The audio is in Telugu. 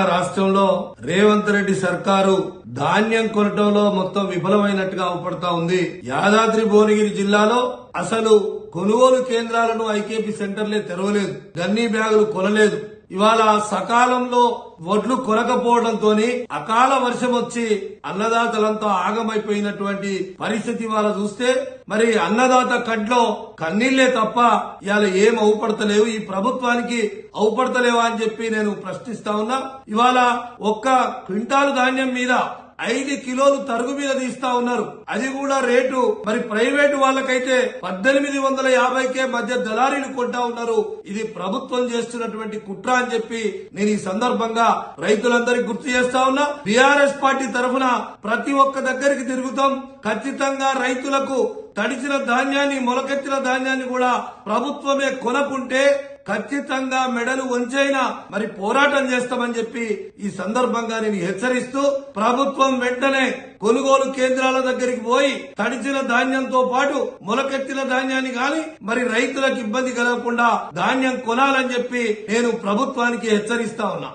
రాష్ట్రంలో రేవంత్ రెడ్డి సర్కారు ధాన్యం కొనటంలో మొత్తం విఫలమైనట్టుగా అవపడతా ఉంది. యాదాద్రి భువనగిరి జిల్లాలో అసలు కొనుగోలు కేంద్రాలను ఐకేపీ సెంటర్లే తెరవలేదు. గన్నీ బ్యాగులు కొనలేదు. ఇవాళ సకాలంలో వడ్లు కొనకపోవడంతో అకాల వర్షం వచ్చి అన్నదాతలంతా ఆగమైపోయినటువంటి పరిస్థితి ఇవాళ చూస్తే మరి అన్నదాత కంట్లో కన్నీళ్ళే తప్ప ఇవాళ ఏం అవుపడతలేవు. ఈ ప్రభుత్వానికి అవుపడతలేవా అని చెప్పి నేను ప్రశ్నిస్తా ఉన్నా. ఇవాళ ఒక్క క్వింటాలు ధాన్యం మీద ఐదు కిలోలు తరుగు మీద తీస్తా ఉన్నారు. అది కూడా రేటు. మరి ప్రైవేటు వాళ్ళకైతే పద్దెనిమిది వందల యాభైకే మధ్య దళారీలు కొంటా ఉన్నారు. ఇది ప్రభుత్వం చేస్తున్నటువంటి కుట్ర అని చెప్పి నేను ఈ సందర్భంగా రైతులందరికీ గుర్తు చేస్తా ఉన్నా. బీఆర్ఎస్ పార్టీ తరఫున ప్రతి ఒక్క దగ్గరికి తిరుగుతాం. ఖచ్చితంగా రైతులకు తడిచిన ధాన్యాన్ని మొలకెత్తిన ధాన్యాన్ని కూడా ప్రభుత్వమే కొనకుంటే ఖచ్చితంగా మెడలు వంచైనా మరి పోరాటం చేస్తామని చెప్పి ఈ సందర్భంగా నేను హెచ్చరిస్తూ ప్రభుత్వం వెంటనే కొనుగోలు కేంద్రాల దగ్గరికి పోయి తడిచిన ధాన్యంతో పాటు మొలకెత్తిన ధాన్యాన్ని గాని మరి రైతులకు ఇబ్బంది కలగకుండా ధాన్యం కొనాలని చెప్పి నేను ప్రభుత్వానికి హెచ్చరిస్తా ఉన్నా.